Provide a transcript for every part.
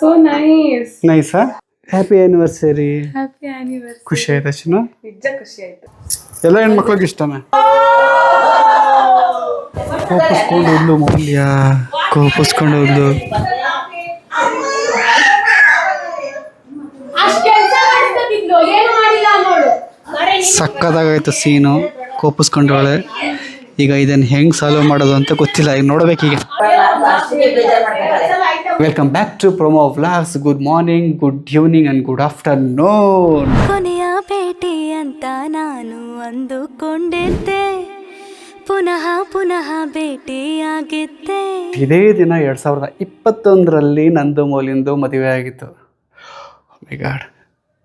So nice nice happy anniversary happy anniversary ಖುಷಿ ಆಯ್ತಾ ಚಿನ್ನ ನಿಜ ಖುಷಿ ಆಯ್ತು. ಎಲ್ಲ ಹೆಣ್ಮಕ್ಳಿಗೆ ಇಷ್ಟನೇ? ಕೋಪಿಸ್ಕೊಂಡು ಹೋದ್ಲು ಮೌಲ್ಯ ಕೋಪಿಸ್ಕೊಂಡು ಹೋದ್ಲು ಸಕ್ಕದಾಗಾಯ್ತು ಸೀನು ಕೋಪಿಸ್ಕೊಂಡವಳೆ. ಈಗ ಇದನ್ನು ಹೆಂಗ್ ಸಾಲ್ವ್ ಮಾಡೋದು ಅಂತ ಗೊತ್ತಿಲ್ಲ. ಈಗ ನೋಡ್ಬೇಕೀಗ welcome back to promo vlogs good morning good evening and good afternoon ಕೊನೆಯ ಭೇಟಿ ಅಂತ ನಾನು ಅಂದುಕೊಂಡಿದ್ದೆ. ಪುನಃ ಪುನಃ ಭೇಟಿಯಾಗಿದ್ದೆ. ಇದೇ ದಿನ ಎರಡು ಸಾವಿರದ ಇಪ್ಪತ್ತೊಂದರಲ್ಲಿ ನಂದು ಮೌಲಿಂದು ಮದುವೆ ಆಗಿತ್ತು ಮೈ ಗಾಡ್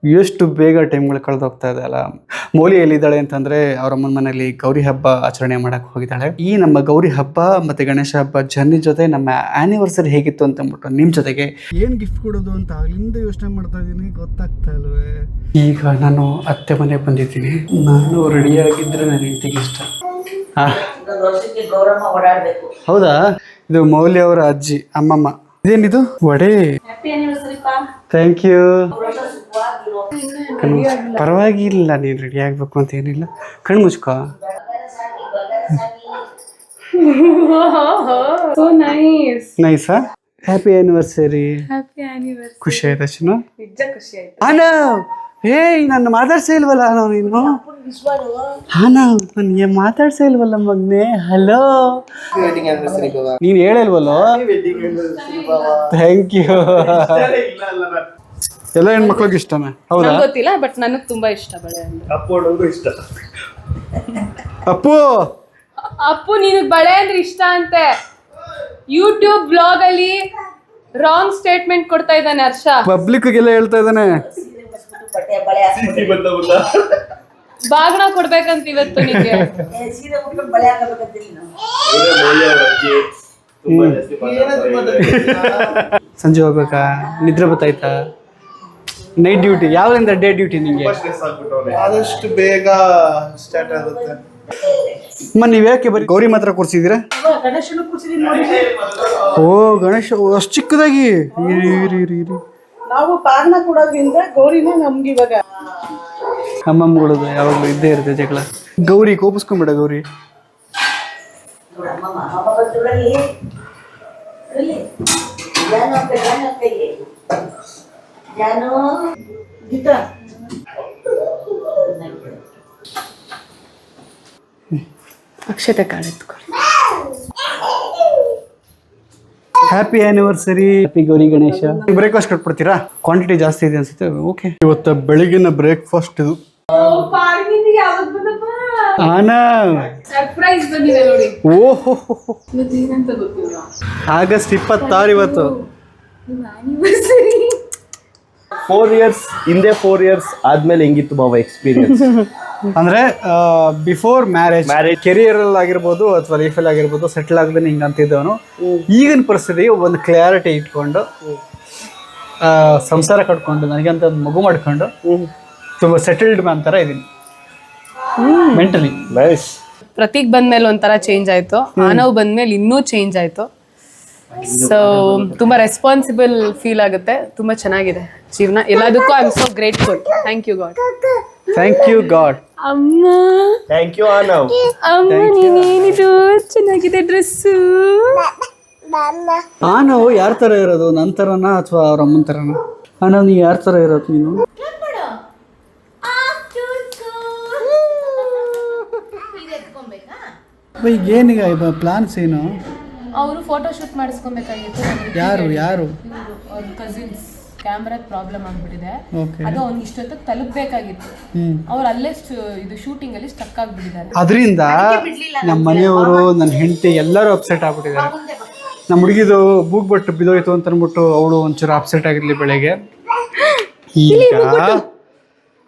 ಎಷ್ಟು ಬೇಗ ಟೈಮ್ಗಳು ಕಳೆದೋಗ್ತಾ ಇದೆ ಅಲ್ಲ? ಮೌಲಿ ಎಲ್ಲಿದ್ದಾಳೆ ಅಂತಂದರೆ ಅವರ ಅಮ್ಮನ ಮನೆಯಲ್ಲಿ ಗೌರಿ ಹಬ್ಬ ಆಚರಣೆ ಮಾಡಕ್ಕೆ ಹೋಗಿದ್ದಾಳೆ. ಈ ನಮ್ಮ ಗೌರಿ ಹಬ್ಬ ಮತ್ತು ಗಣೇಶ ಹಬ್ಬ ಜರ್ನಿ ಜೊತೆ ನಮ್ಮ ಆ್ಯನಿವರ್ಸರಿ ಹೇಗಿತ್ತು ಅಂತ ಅಂದ್ಬಿಟ್ಟು ನಿಮ್ಮ ಜೊತೆಗೆ. ಏನು ಗಿಫ್ಟ್ ಕೊಡೋದು ಅಂತ ಆಗ್ಲಿಂದ ಯೋಚನೆ ಮಾಡ್ತಾ ಇದ್ದೀನಿ ಗೊತ್ತಾಗ್ತಾ ಇಲ್ವೇ? ಈಗ ನಾನು ಅತ್ತೆ ಮನೆಗೆ ಬಂದಿದ್ದೀನಿ. ನಾನು ರೆಡಿಯಾಗಿದ್ದರೆ ನನ್ನ ಹೆಂಡತಿಗೆ ಇಷ್ಟ. ಹೌದಾ? ಇದು ಮೌಲ್ಯ ಅವರ ಅಜ್ಜಿ ಅಮ್ಮಮ್ಮ. ಇದೇನಿದು? ವಡೆ. ಥ್ಯಾಂಕ್ ಯು ಪರವಾಗಿಲ್ಲ. ನೀನು ರೆಡಿ ಆಗ್ಬೇಕು ಅಂತ ಏನಿಲ್ಲ. ಕಣ್ಣು ಮುಚ್ಕೋ. ನೈಸ್ ಹ್ಯಾಪಿ ಆನಿವರ್ಸರಿ ಖುಷಿ ಆಯ್ತಾ ಚಿನ್ನ ಅಣ್ಣ ಖುಷಿ ಆಯ್ತು. ಹಾನ ಏಯ್ ನನ್ನ ಮಾತಾಡ್ಸೇ ಇಲ್ವಲ್ಲ ನಾವು ನೀನು? ಹಾನ ನನಗೆ ಮಾತಾಡ್ಸೇ ಇಲ್ವಲ್ಲ ಮಗ್ನೆ? ಹಲೋ ನೀನು ಹೇಳಿಲ್ವಲ್ಲೋ? ಥ್ಯಾಂಕ್ ಯು ಎಲ್ಲ ಹೆಣ್ಮಕ್ಳಿಗೆ ಇಷ್ಟನೇ? ಹೌದಾ? ಗೊತ್ತಿಲ್ಲ ಬಟ್ ನನಗೆ ತುಂಬಾ ಇಷ್ಟ ಬಳೆ ಅಂದ್ರೆ ಅಪ್ಪು ಅಪ್ಪು! ನಿನಗ್ ಬಳೆ ಅಂದ್ರೆ ಇಷ್ಟ ಅಂತೆ. ಯೂಟ್ಯೂಬ್ ಬ್ಲಾಗ್ ಅಲ್ಲಿ ರಾಂಗ್ ಸ್ಟೇಟ್ಮೆಂಟ್ ಕೊಡ್ತಾ ಇದ್ದಾನೆ ಹರ್ಷ. ಪಬ್ಲಿಕ್ಗೆಲ್ಲ ಹೇಳ್ತಾ ಇದ್ದಾನೆ. ಬಾಗ್ನ ಕೊಡ್ಬೇಕಂತ ಇವತ್ತು ಸಂಜೆ ಹೋಗ್ಬೇಕಾ? ನಿದ್ರೆ ಬತ್ತಾಯ್ತಾ? ನೈಟ್ ಡ್ಯೂಟಿ ಯಾವಾಗಿಂದ ಡೇ ಡ್ಯೂಟಿ ನಿಮಗೆ? ಆದಷ್ಟು ಬೇಗ ಸ್ಟಾರ್ಟ್ ಆಗುತ್ತೆ. ಅಮ್ಮ ನೀವು ಯಾಕೆ ಬರೀ ಗೌರಿ ಮಾತ್ರ ಕೂರಿಸಿದ್ದೀರಾ ಓ ಗಣೇಶ ಅಷ್ಟು ಚಿಕ್ಕದಾಗಿ. ಇರಿ ಇರಿ ಇರಿ ಇರಿ. ನಾವು ಪಾರ್ನ ಕೊಡೋದ್ರಿಂದ ಗೌರಿನೇ ನಮ್ಗೆ ಇವಾಗ ಅಮ್ಮಮ್ಮಗಳದು ಯಾವಾಗಲೂ ಇದ್ದೇ ಇರುತ್ತೆ ಜಗಳ. ಗೌರಿ ಕೋಪಿಸ್ಕೊಂಬೇಡ ಗೌರಿ. ಅಕ್ಷತೆ ಕಾಳೆತ್ಕೊ happy anniversary happy Gauri Ganesha. Breakfast ಕೊಟ್ಬಿಡ್ತೀರಾ? Quantity ಜಾಸ್ತಿ ಇದೆ ಅನ್ಸುತ್ತೆ. ಓಕೆ ಇವತ್ತು ಬೆಳಗಿನ ಬ್ರೇಕ್ಫಾಸ್ಟ್ ಇದು. ಸರ್ಪ್ರೈಸ್ ಬಂದಿದೆ ನೋಡಿ. ಓಹೋ. ಇವತ್ತು ಏನಂತ ಗೊತ್ತಿಲ್ಲ. ಆಗಸ್ಟ್ ಇಪ್ಪತ್ತಾರು ಇವತ್ತು. ಫೋರ್ ಇಯರ್ಸ್ ಹಿಂದೆ ಫೋರ್ ಇಯರ್ಸ್ ಆದ್ಮೇಲೆ ಹೆಂಗಿತ್ತು ಬಾಬಾ ಎಕ್ಸ್ಪೀರಿಯನ್ಸ್ ಅಂದ್ರೆ ಬಿಫೋರ್ ಮ್ಯಾರೇಜ್ ಮ್ಯಾರೇಜ್ ಕೆರಿಯರ್ ಅಲ್ಲಿ ಆಗಿರ್ಬೋದು ಅಥವಾ ಲೈಫಲ್ಲಿ ಆಗಿರ್ಬೋದು ಸೆಟ್ಲ್ ಆಗದೆ ಹಿಂಗೆ ಅಂತಿದ್ದವನು. ಈಗಿನ ಪರಿಸ್ಥಿತಿ ಒಂದು ಕ್ಲಾರಿಟಿ ಇಟ್ಕೊಂಡು ಆ, ಸಂಸಾರ ಕಟ್ಕೊಂಡು ನನಗೆ ಒಂದು ಮಗು ಮಾಡ್ಕೊಂಡು ತುಂಬ ಸೆಟಲ್ಡ್ ಮ್ಯಾನ್ ಥರ ಇದ್ದೀನಿ ಮೆಂಟಲಿ ನೈಸ್ ಪ್ರತೀಕ್ ಬಂದ್ಮೇಲೆ ಒಂಥರ ಚೇಂಜ್ ಆಯ್ತು. ಮಾನವ್ ಬಂದ್ಮೇಲೆ ಇನ್ನೂ ಚೇಂಜ್ ಆಯ್ತು. ಸೊ ತುಂಬಾ ರೆಸ್ಪಾನ್ಸಿಬಲ್ ಫೀಲ್ ಆಗುತ್ತೆ. ತುಂಬಾ ಚೆನ್ನಾಗಿದೆ ಜೀವನ. ಎಲ್ಲದಕ್ಕೂ I am so grateful thank you God thank you God ಅಮ್ಮ. ಥ್ಯಾಂಕ್ ಯು ಆನವ್ ಅಮ್ಮ ನೀನೇನಿದು? ಚೆನ್ನಾಗಿದೆ ಡ್ರೆಸ್ಸು? ಆನವ್ ನಾವು ಯಾರ ತರ ಇರೋದು? ನನ್ನ ತರನಾ ಅಥವಾ ಅವ್ರ ಅಮ್ಮನ ತರನಾ? ಆನವ್ ನಾವು ನೀ ಯಾರ ತರ ಇರೋದು ನೀನು? ಈಗ ಏನೀಗ ಪ್ಲಾನ್ಸ್ ಏನು? ಅವರು ಫೋಟೋ ಶೂಟ್ ಮಾಡಿಸ್ಕೊಬೇಕಾಗಿತ್ತು. ಯಾರು ಯಾರು? ಅವ್ರ ಕಸಿನ್ಸ್ ಕ್ಯಾಮ್ರಾದ ಪ್ರಾಬ್ಲಮ್ ಆಗ್ಬಿಟ್ಟಿದೆ. ಓಕೆ ಅದು ಅವ್ನಿಗೆ ಇಷ್ಟೊತ್ತಿಗೆ ತಲುಪಬೇಕಾಗಿತ್ತು. ಅವ್ರು ಅಲ್ಲೇ ಸ್ಟು- ಇದು ಶೂಟಿಂಗ್ ಅಲ್ಲಿ ಸ್ಟಕ್ ಆಗ್ಬಿಟ್ಟಿದ್ದಾರೆ. ಅದರಿಂದ ನಮ್ಮ ಮನೆಯವರು ನನ್ನ ಹೆಂಡತಿ ಎಲ್ಲರೂ ಅಪ್ಸೆಟ್ ಆಗ್ಬಿಟ್ಟಿದ್ದಾರೆ. ನಮ್ಮ ಹುಡುಗಿದು ಬೂಗ್ಬಟ್ಟು ಬಿದೋಯ್ತು ಅಂತ ಅಂದ್ಬಿಟ್ಟು ಅವಳು ಒಂಚೂರು ಅಪ್ಸೆಟ್ ಆಗಿರ್ಲಿ ಬೆಳಗ್ಗೆ. ಈಗ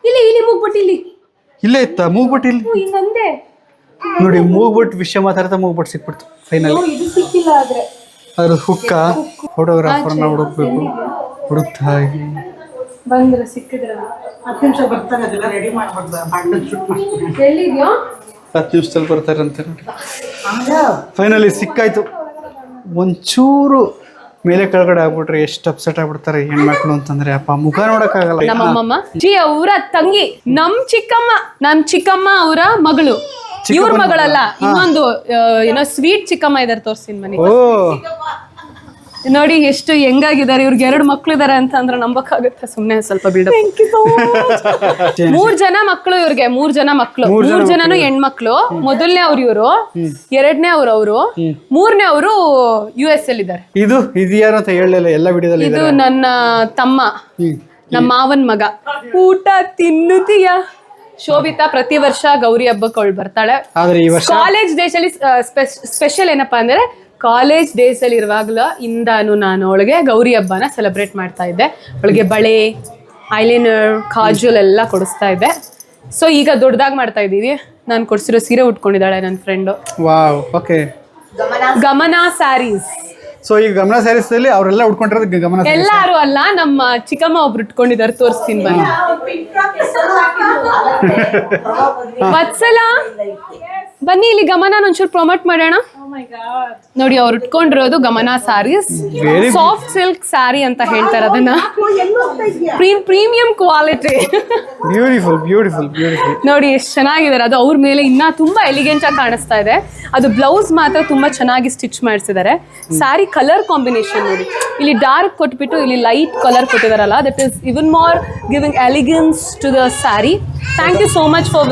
ಇಲ್ಲಿ ಇಲ್ಲಿ ಮೂಗ್ಬಿಟ್ಟು ಇಲ್ಲಿ ಇಲ್ಲೇ ಇತ್ತ? ಮೂಗ್ಬಿಟ್ಟು ಇಲ್ಲಿ ನೋಡಿ ಮೂಗ್ಬಿಟ್ಟು ವಿಷಯ ಮಾತಾಡ್ತಾ ಮೂಗ್ಬಿಟ್ಟು ಸಿಕ್ಬಿಡ್ತು ಫೈನಲ್ ಇದು ಸಿಕ್ಕಿಲ್ಲ ಆದ್ರೆ. ಅದ್ರ ಹುಕ್ಕ ಫೋಟೋಗ್ರಾಫರ್ನ ಹುಡುಕ್ಬೇಕು. ಹುಡುಕ್ತಾ ಬಂದ್ರೆ ಸಿಕ್ಕಿದ್ರೆ ಹತ್ತು ನಿಮಿಷ ಬರ್ತಾರೆ ಅದೆಲ್ಲ ರೆಡಿ ಶೂಟ್ ಎಲ್ಲಿದ್ಯೋ? ಹತ್ತು ನಿಮಿಷದಲ್ಲಿ ಬರ್ತಾರೆ ಅಂತ ಫೈನಲಿ ಸಿಕ್ಕಾಯ್ತು. ಒಂಚೂರು ಮೇಲೆ ಕೆಳಗಡೆ ಆಗ್ಬಿಟ್ರೆ ಎಷ್ಟು ಅಪ್ಸೆಟ್ ಆಗ್ಬಿಡ್ತಾರೆ ಹೆಣ್ಮಕ್ಳು ಅಂತಂದ್ರೆ ಅಪ್ಪ ಮುಖ ನೋಡಕ್ಕಾಗಲ್ಲ. ನಮ್ಮಮ್ಮ ಜಿ ಅವರ ತಂಗಿ ನಮ್ ಚಿಕ್ಕಮ್ಮ ನಮ್ ಚಿಕ್ಕಮ್ಮ ಅವರ ಮಗಳು. ಇವ್ರ ಮಗಳಲ್ಲ ಇನ್ನೊಂದು ಏನೋ ಸ್ವೀಟ್ ಚಿಕ್ಕಮ್ಮ ಇದಾರೆ ತೋರ್ಸ್ತೀನಿ ಮನೆ ಓ. ನೋಡಿ ಎಷ್ಟು ಹೆಂಗಾಗಿದ್ದಾರೆ ಇವ್ರಿಗೆ ಎರಡು ಮಕ್ಳು ಇದಾರೆ ಅಂತ ಅಂದ್ರೆ ನಂಬಕ್ಕಾಗುತ್ತೆ ಸುಮ್ನೆ ಸ್ವಲ್ಪ ಬಿಲ್ಡಪ್ ಮೂರ್ ಜನ ಮಕ್ಳು ಇವ್ರಿಗೆ ಮೂರ್ ಜನ ಮಕ್ಳು. ಮೂರ್ ಜನನು ಹೆಣ್ಮಕ್ಳು. ಮೊದಲನೇ ಅವ್ರು ಇವರು ಎರಡನೇ ಅವ್ರು ಅವರು ಮೂರನೇ ಅವರು ಯು ಎಸ್ ಎಲ್ ಇದ್ದಾರೆ. ಇದು ಇದು ಯಾರು ಅಂತ ಹೇಳಲಿಲ್ಲ ಎಲ್ಲ ವಿಡಿಯೋದಲ್ಲಿ ಇದು ನನ್ನ ತಮ್ಮ ನಮ್ಮ ಮಾವನ್ ಮಗ. ಊಟ ತಿನ್ನುತ್ತೀಯ? ಶೋಭಿತಾ ಪ್ರತಿ ವರ್ಷ ಗೌರಿ ಹಬ್ಬಕ್ಕೆ ಅವಳು ಬರ್ತಾಳೆ. ಆದ್ರೆ ಈ ವರ್ಷ ಕಾಲೇಜ್ ಡೇಸಲ್ಲಿ ಸ್ಪೆಷಲ್ ಏನಪ್ಪಾ ಅಂದ್ರೆ ಕಾಲೇಜ್ ಡೇಸ್ ಅಲ್ಲಿ ಇರುವಾಗ್ಲೂ ಇಂದಾನು ನಾನು ಅವಳಿಗೆ ಗೌರಿ ಹಬ್ಬನ ಸೆಲೆಬ್ರೇಟ್ ಮಾಡ್ತಾ ಇದ್ದೆ. ಅವಳಿಗೆ ಬಳೆ ಐಲೈನರ್ ಕಾಜಲ್ ಎಲ್ಲ ಕೊಡಿಸ್ತಾ ಇದ್ದೆ. ಸೊ ಈಗ ದೊಡ್ಡದಾಗಿ ಮಾಡ್ತಾ ಇದ್ದೀವಿ. ನಾನು ಕೊಡ್ಸಿರೋ ಸೀರೆ ಉಟ್ಕೊಂಡಿದ್ದಾಳೆ ನನ್ನ friend wow okay Gamana. Sarees so ಈ ಗಮನ ಸ್ಯಾರೀಸಲ್ಲಿ ಅವರೆಲ್ಲ ಉಟ್ಕೊಂಡಿರೋದು ಗಮನ. ಎಲ್ಲಾರು ಅಲ್ಲ ನಮ್ಮ ಚಿಕ್ಕಮ್ಮ ಒಬ್ರು ಇಟ್ಕೊಂಡಿದ್ದಾರೆ ತೋರಿಸ್ತೀನಿ ಬನ್ನಿ. ವತ್ಸಲ ಬನ್ನಿ ಇಲ್ಲಿ ಗಮನ ಒಂಚೂರು ಪ್ರಮೋಟ್ ಮಾಡೋಣ. ನೋಡಿ ಅವ್ರು ಉಟ್ಕೊಂಡಿರೋದು ಗಮನ ಸಾರೀಸ್. ಸಾಫ್ಟ್ ಸಿಲ್ಕ್ ಸ್ಯಾರಿ ಅಂತ ಹೇಳ್ತಾರೆ ಅದನ್ನ. Premium quality beautiful beautiful beautiful ನೋಡಿ ಎಷ್ಟು ಚೆನ್ನಾಗಿದ್ದಾರೆ. ಅದು ಅವ್ರ ಮೇಲೆ ಇನ್ನ ತುಂಬಾ ಎಲಿಗೆಂಟ್ ಆಗಿ ಕಾಣಿಸ್ತಾ ಇದೆ. ಅದು ಬ್ಲೌಸ್ ಮಾತ್ರ ತುಂಬಾ ಚೆನ್ನಾಗಿ ಸ್ಟಿಚ್ ಮಾಡಿಸಿದ್ದಾರೆ. ಸ್ಯಾರಿ ಕಲರ್ ಕಾಂಬಿನೇಷನ್ ನೋಡಿ. ಇಲ್ಲಿ ಡಾರ್ಕ್ ಕೊಟ್ಬಿಟ್ಟು ಇಲ್ಲಿ light colour ಕೊಟ್ಟಿದಾರಲ್ಲ that is even more giving elegance to the sari thank you so much for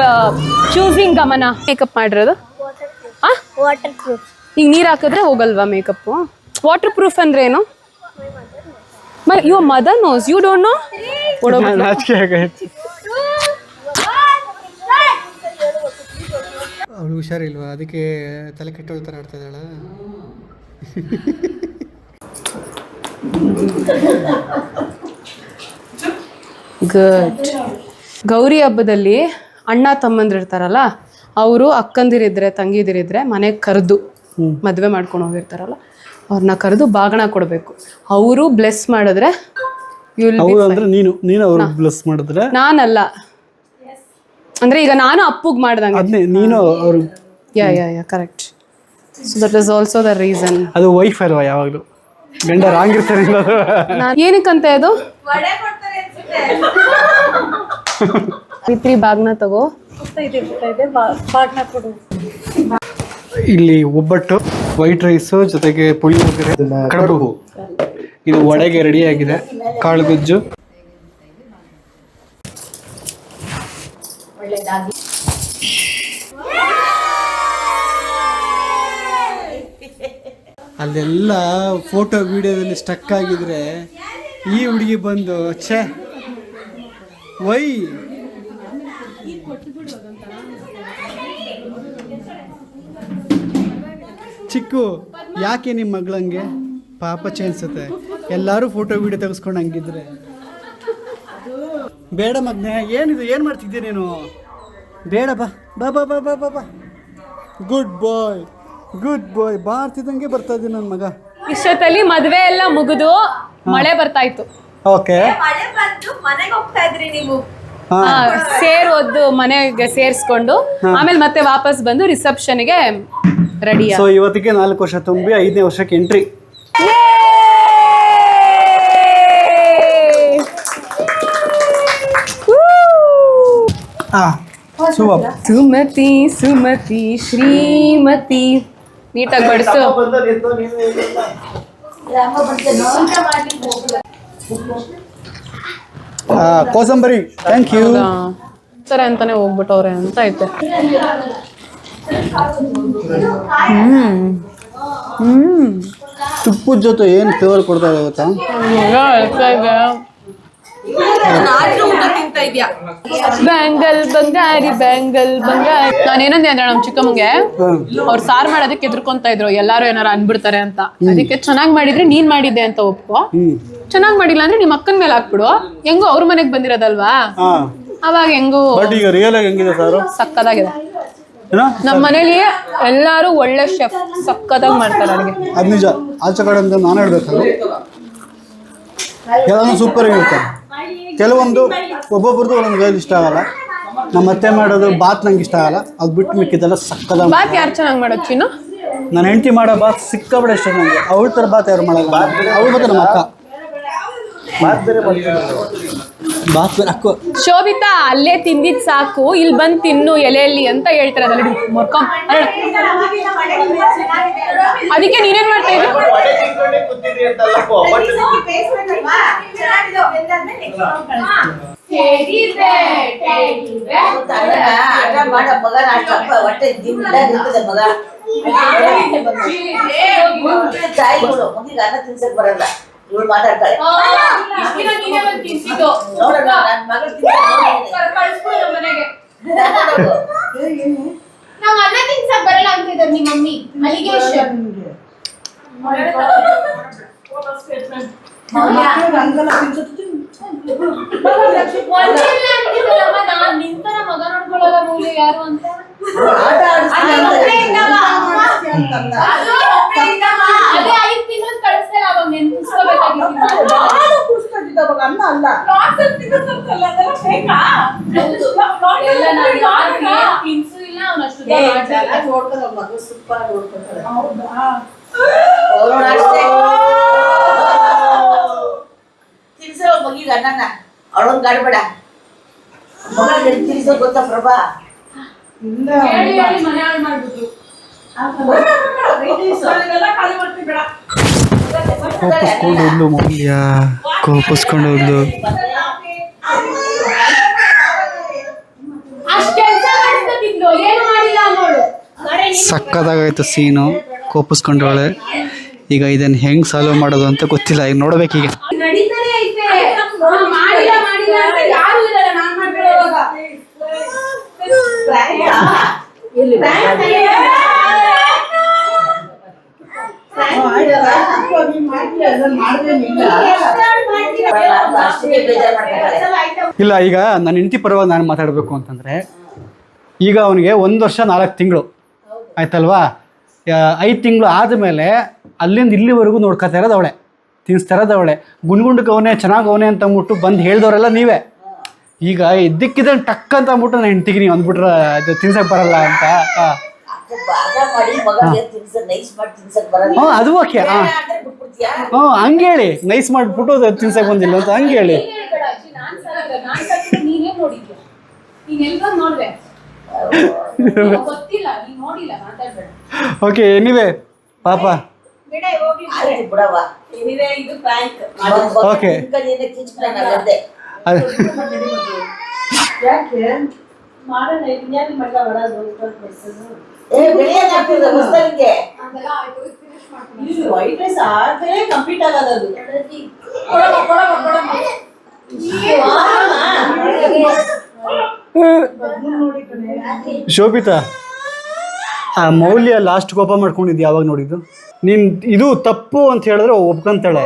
choosing ಗಮನ. ಮೇಕಪ್ ಮಾಡಿರೋದು. ವಾಟರ್ ಪ್ರೂಫ್ ಈಗ ನೀರು ಹಾಕಿದ್ರೆ ಹೋಗಲ್ವಾ ಮೇಕಪ್ಪು ವಾಟರ್ ಪ್ರೂಫ್ ಅಂದ್ರೆ ಏನು? My you mother knows you don't know ಅವಳು ಹುಷಾರಿಲ್ವಾ? ಅದಕ್ಕೆ ತಲೆ ಕೆಟ್ಟೋಳ್ ಥರ ಆಡ್ತಾ ಇದ್ದಾಳ? ಗುಡ್ ಗೌರಿ ಹಬ್ಬದಲ್ಲಿ ಅಣ್ಣ ತಮ್ಮಂದಿರ್ತಾರಲ್ಲ ಇರ್ತಾರಲ್ಲ ಅವರು ಅಕ್ಕಂದಿರಿದ್ರೆ ತಂಗಿದಿರಿದ್ರೆ ಮನೆಗೆ ಕರೆದು ಮದುವೆ ಮಾಡ್ಕೊಂಡು ಹೋಗಿರ್ತಾರಲ್ಲ ಅವ್ರನ್ನ ಕರೆದು ಬಾಗಣ ಕೊಡಬೇಕು. ಅವರು ಬ್ಲೆಸ್ ಮಾಡಿದ್ರೆ ಅಂದ್ರೆ ನೀನು ನೀನು ಅವ್ರು ಬ್ಲೆಸ್ ಮಾಡಿದ್ರೆ? ನಾನಲ್ಲ. ಅಂದ್ರೆ ಈಗ ನಾನು ಅಪ್ಪುಗ್ ಮಾಡ್ದಂಗೆ. ಅದನ್ನೇ ನೀನು ಅವರು yeah yeah yeah correct so that is also the reason ಅದು ವೈಫ್ ಅಲ್ವಾ ಯಾವಾಗಲೂ? ಗಂಡ ರಾಂಗ್ ಇರ್ತಾರೆ ಪಿತ್ರಿ ಬಾಗ್ನ ಏನಕ್ಕಂತ ಇದು ಬಾಗ್ನ ಇಲ್ಲಿ ಒಬ್ಬಟ್ಟು ವೈಟ್ ರೈಸ್ ಜೊತೆಗೆ ಪುಳಿಯೋಗರೆ ಕಡುಬು. ಇದು ವಡೆಗೆ ರೆಡಿ ಆಗಿದೆ. ಕಾಳು ಗೊಜ್ಜು. ಅಲ್ಲೆಲ್ಲ ಫೋಟೋ ವಿಡಿಯೋದಲ್ಲಿ ಸ್ಟಕ್ ಆಗಿದ್ರೆ ಈ ಹುಡುಗಿ ಬಂದು ಛೇ ವೈ? ಚಿಕ್ಕು ಯಾಕೆ ನಿಮ್ಮ ಮಗಳಂಗೆ ಪಾಪ ಅನ್ಸುತ್ತೆ ಎಲ್ಲರೂ ಫೋಟೋ ವಿಡಿಯೋ ತೆಗೆಸ್ಕೊಂಡು ಹಂಗಿದ್ರೆ. ಬೇಡ ಮಗ್ನೆ ಏನಿದು ಏನು ಮಾಡ್ತಿದ್ದೆ ನೀನು? ಬೇಡ ಬಾ ಬಾ ಬಾ ಬಾ ಬಾ ಬಾ ಬಾ. ಗುಡ್ ಬಾಯ್ ಗುಡ್ ಬಾಯ್ ಬಾರ್ತಿದ್ದಂಗೆ ಬರ್ತಾ ಇದ್ದೀನಿ ನನ್ನ ಮಗ. ಇಷ್ಟೊತ್ತಲ್ಲಿ ಮದುವೆ ಎಲ್ಲ ಮುಗಿದು ಮಳೆ ಬರ್ತಾ ಇತ್ತು. ಓಕೆ ಮಳೆ ಬಂದು ಮನೆಗೆ ಹೋಗ್ತಾ ಇದ್ರಿ ನೀವು. ಸೇರ್ ಒದ್ದು ಮನೆಗೆ ಸೇರಿಸ್ಕೊಂಡು ಆಮೇಲೆ ಮತ್ತೆ ವಾಪಸ್ ಬಂದು ರಿಸೆಪ್ಷನ್ಗೆ ರೆಡಿ ಸೊ ಇವತ್ತಿಗೆ ನಾಲ್ಕು ವರ್ಷ ತುಂಬಿ ಐದನೇ ವರ್ಷಕ್ಕೆ ಎಂಟ್ರಿ. ಹಾಂ ಸುಮತಿ ಸುಮತಿ ಶ್ರೀಮತಿ. ನೀಟಾಗಿ ಬಡಿಸು. ಕೋಸಂಬರಿ. ಥ್ಯಾಂಕ್ ಯು ಸರಿ ಅಂತಾನೆ ಹೋಗ್ಬಿಟ್ಟವ್ರೆ ಅಂತ ಐತೆ ತುಪ್ಪದ ಜೊತೆ ಏನು ಫ್ಲೇವರ್ ಕೊಡ್ತಾ ಇದೆ ಗೊತ್ತಾ? ಬ್ಯಾಂಗಲ್ ಬಂಗಾರಿ ಬ್ಯಾಂಗಲ್ ಬಂಗಾರಿ. ನಾನೇನಂದೆ ಅಂದ್ರೆ ನಮ್ ಚಿಕ್ಕಮ್ಮಗೆ ಅವ್ರು ಸಾರ್ ಮಾಡೋದಕ್ಕೆ ಎದ್ರುಕೊಂತ ಇದ್ರು. ಎಲ್ಲಾರು ಏನಾರ ಅನ್ಬಿಡ್ತಾರೆ ಅಂತ. ಅದಕ್ಕೆ ಚೆನ್ನಾಗಿ ಮಾಡಿದ್ರೆ ನೀನ್ ಮಾಡಿದ್ದೆ ಅಂತ ಒಪ್ಕೋ. ಚೆನ್ನಾಗಿ ಮಾಡಿಲ್ಲ ಅಂದ್ರೆ ನಿಮ್ಮ ಅಕ್ಕನ ಮೇಲೆ ಹಾಕ್ಬಿಡು. ಹೆಂಗೋ ಅವ್ರ ಮನೆಗ್ ಬಂದಿರೋದಲ್ವಾ? ಅವಾಗ ಹೆಂಗೋ ರಿಯಲ್ ಆಗಿ ಹೆಂಗಿದೆ ಸಾರು? ಸಕ್ಕದಾಗಿದೆ. ನಮ್ಮ ಮನೇಲಿ ಎಲ್ಲಾರು ಒಳ್ಳೆ ಶೆಫ್ ಸಕ್ಕದಾಗಿ ಮಾಡ್ತಾರೆ ಅಡುಗೆ ಅದು ನಿಜ. ಆಚೆ ಕಡೆ ಅಂತ ನಾನು ಹೇಳ್ಬೇಕಲ್ಲ. ಎಲ್ಲನೂ ಸೂಪರ್ ಆಗಿರುತ್ತೆ ಕೆಲವೊಂದು ಒಬ್ಬೊಬ್ರದ್ದು ಒಂದೊಂದು ಗೈಲ್ ಇಷ್ಟ ಆಗಲ್ಲ. ನಮ್ಮ ಅತ್ತೆ ಮಾಡೋದು ಬಾತ್ ನಂಗೆ ಇಷ್ಟ ಆಗಲ್ಲ. ಅದು ಬಿಟ್ಟು ಮಿಕ್ಕಿದ್ದೆಲ್ಲ ಸಕ್ಕದ ಬಾತ್ ಯಾರು ಚೆನ್ನಾಗಿ ಮಾಡೋ ಚಿನ್ನು ನನ್ನ ಹೆಂಡತಿ ಮಾಡೋ ಬಾತ್ ಸಿಕ್ಕಾಬಿಡ ಇಷ್ಟ ನನಗೆ ಅವಳ ಥರ ಬಾತ್ ಯಾರು ಮಾಡಲ್ಲ. ಅವಳು ಮತ್ತೆ ನಮ್ಮ ಅಕ್ಕ. ಶೋಭಿತಾ ಅಲ್ಲೇ ತಿಂದಿದ್ ಸಾಕು ಇಲ್ಲಿ ಬಂದ್ ತಿನ್ನು ಎಲೆಯಲ್ಲಿ ಅಂತ ಹೇಳ್ತಾರೆ ಅದರಲ್ಲಿ ಮೊರ್ಕಂ ಅದಕ್ಕೆ ನೀನೇನ್ ಮಾಡ್ತಾ ಇದ್ದೆ ಹೊಟ್ಟೆ ಮಗಿಗೆ ಅನ್ನ ತಿನ್ಸಕ್ ಬರಲ್ಲ ಇವಳು ಮಾತಾಡ್ತಾಳೆ ನೋಡೋಣ ನನ್ನ ಮಗಳು ನಾವ್ ಅನ್ನ ತಿನ್ಸಕ್ ಬರಲ್ಲ ಅಂತಿದ್ದಾರೆ ನಿಮ್ಮ ಮಮ್ಮಿ ಅಲಿಗೇಷನ್ ನಾನ್ ನಿಂತರ ಮಗ ನೋಡ್ಕೊಳ್ಳಲ್ಲ ಮೂಲೆ ಯಾರು ಅಂತ ಆಟ ಆಡಿಸ್ತೀನಿ ಅಂತ ಅದೇ ಐದ್ ತಿಂಗಳು ಕಳಿಸ್ತಾರೆ ಅವಾಗ ನೆನ್ಪಿಸ್ಕೋಬೇಕಾಗಿತ್ತು ತಿನ್ಸು ಇಲ್ಲ ಅವ್ನು ಅಷ್ಟು ಅವ್ನ್ ಮಗಳು ಸೂಪರ್ ಅಷ್ಟೇ. ತಿನ್ಸೋ ಮಗಿಗೆ ಅನ್ನನ. ಅವಳೊಂದು ಗಾಡ್ಬೇಡ ಮಗ ತಿನ್ಸೋ ಗೊತ್ತಾ ಪ್ರಭಾ? ಹೇಳಿ ಹೇಳಿ ಮನೆ ಹಾಳು ಮಾಡ್ಬಿಟ್ರು. ಮೌಲ್ಯ ಕೋಪಿಸ್ಕೊಂಡು ಹೋದ್ಲು ಮಮ್ಮಿಯ ಕೋಪಿಸ್ಕೊಂಡು ಹೋದ್ಲು. ಸಕ್ಕತ್ತಾಗಾಯ್ತು ಸೀನು. ಕೋಪಿಸ್ಕೊಂಡವಳೆ ಈಗ ಇದನ್ನ ಹೆಂಗ್ ಸಾಲ್ವ್ ಮಾಡೋದು ಅಂತ ಗೊತ್ತಿಲ್ಲ. ಈಗ ನೋಡ್ಬೇಕೀಗ ನಡೀತಾನೆ ಐತೆ ಹಾ, ಮಾಡಿಲ್ಲ ಮಾಡಿಲ್ಲ ಅಂತ ಯಾರು ಇರಲ್ಲ ನಾನ್ ಮಾಡ್ಕೊಳ್ಳೋವಾಗ ಅಷ್ಟೇ ಬೇಜಾರ್ ಮಾಡ್ಕೊತಾಳೆ ಇಲ್ಲ, ಈಗ ನನ್ನ ಹೆಂಡತಿ ಪರವಾಗಿ ನಾನು ಮಾತಾಡಬೇಕು ಅಂತಂದರೆ, ಈಗ ಅವನಿಗೆ ಒಂದು ವರ್ಷ ನಾಲ್ಕು ತಿಂಗಳು. ಆಯ್ತಲ್ವಾ? ಐದು ತಿಂಗಳು ಆದಮೇಲೆ ಅಲ್ಲಿಂದ ಇಲ್ಲಿವರೆಗೂ ನೋಡ್ಕೊತಾ ಇರೋದು ಅವಳೆ. ತಿನ್ನಿಸ್ತಾ ಇರೋದು ಅವಳೆ. ಅವನೇ, ಚೆನ್ನಾಗಿ ಅವನೇ ಅಂತ ಅಂದ್ಬಿಟ್ಟು ಬಂದು ಹೇಳ್ದವರೆಲ್ಲ ನೀವೇ. ಈಗ ಇದ್ದಕ್ಕಿದ್ದಂಗೆ ಟಕ್ ಅಂತ ಅಂದ್ಬಿಟ್ಟು ನಾನು ಹೆಂಡ್ತಿಗೆ ನೀವು ಅಂದ್ಬಿಟ್ರೆ ಅದು ತಿನ್ಸಕ್ಕೆ ಬರಲ್ಲ ಅಂತ. ಹಾಂ ಬಾಗ ಮಾಡಿ ಮಗಳಿಗೆ ತಿನ್ಸ ನೈಸ್ ಮಾಡಿ ತಿನ್ಸಕ್ ಬರಲ್ಲ. ಹ್ಞೂ ಅದು ಓಕೆ ಹಾಂ. ಹ್ಞೂ ಹಂಗೆ ಹೇಳಿ. ನೈಸ್ ಮಾಡಿಬಿಟ್ಟು ಅದು ತಿನ್ಸಕ್ಕೆ ಬಂದಿಲ್ಲ ಅಂತ ಹಂಗೆ ಹೇಳಿ. ಅಜ್ಜಿ, ನಾನ್ ಸರಿಯಾಗ ನಾನ್ ಸತ್ತಿದ್ರೆ ನೀನೇ ನೋಡಿದ್ಯಾ ನೀನ್ ಎಲ್ರ ಗೊತ್ತಿಲ್ಲ ನೀನ್ ನೋಡಿಲ್ಲ ಮಾತಾಡ್ಬೇಡ. ಓಕೆ ಎನಿವೆ ಪಾಪ. ಓಕೆ ಮಾಡೋಣ ವೈಟ್ ಶೋಭಿತಾ ಆ ಮೌಲ್ಯ ಲಾಸ್ಟ್ ಕೋಪ ಮಾಡ್ಕೊಂಡಿದ್ದು ಯಾವಾಗ ನೋಡಿದ್ದು ನೀನು ಇದು ತಪ್ಪು ಅಂತ ಹೇಳಿದ್ರೆ ಒಪ್ಕೊಂತಾಳೆ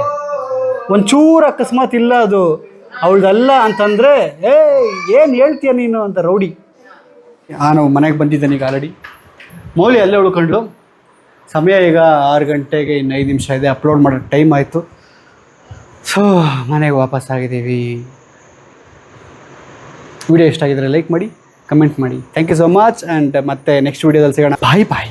ಒಂಚೂರು ಅಕಸ್ಮಾತ್ ಇಲ್ಲ ಅದು ಅವಳ್ದಲ್ಲ ಅಂತಂದರೆ ಏ ಏನು ಹೇಳ್ತೀಯ ನೀನು ಅಂತ ರೌಡಿ ನಾನು ಮನೆಗೆ ಬಂದಿದ್ದೇನೆ ಈಗ ಆಲ್ರೆಡಿ ಮೌಲ್ಯ ಅಲ್ಲೇ ಉಳ್ಕೊಂಡು ಸಮಯ ಈಗ ಆರು ಗಂಟೆಗೆ ಇನ್ನು ಐದು ನಿಮಿಷ ಇದೆ ಅಪ್ಲೋಡ್ ಮಾಡೋ ಟೈಮ್ ಆಯಿತು. ಸೊ ಮನೆಗೆ ವಾಪಸ್ ಆಗಿದ್ದೀವಿ. ವಿಡಿಯೋ ಇಷ್ಟ ಆಗಿದ್ರೆ ಲೈಕ್ ಮಾಡಿ ಕಮೆಂಟ್ ಮಾಡಿ. Thank you so much and ಮತ್ತೆ ನೆಕ್ಸ್ಟ್ ವೀಡಿಯೋದಲ್ಲಿ ಸಿಗೋಣ. ಬಾಯ್ ಬಾಯ್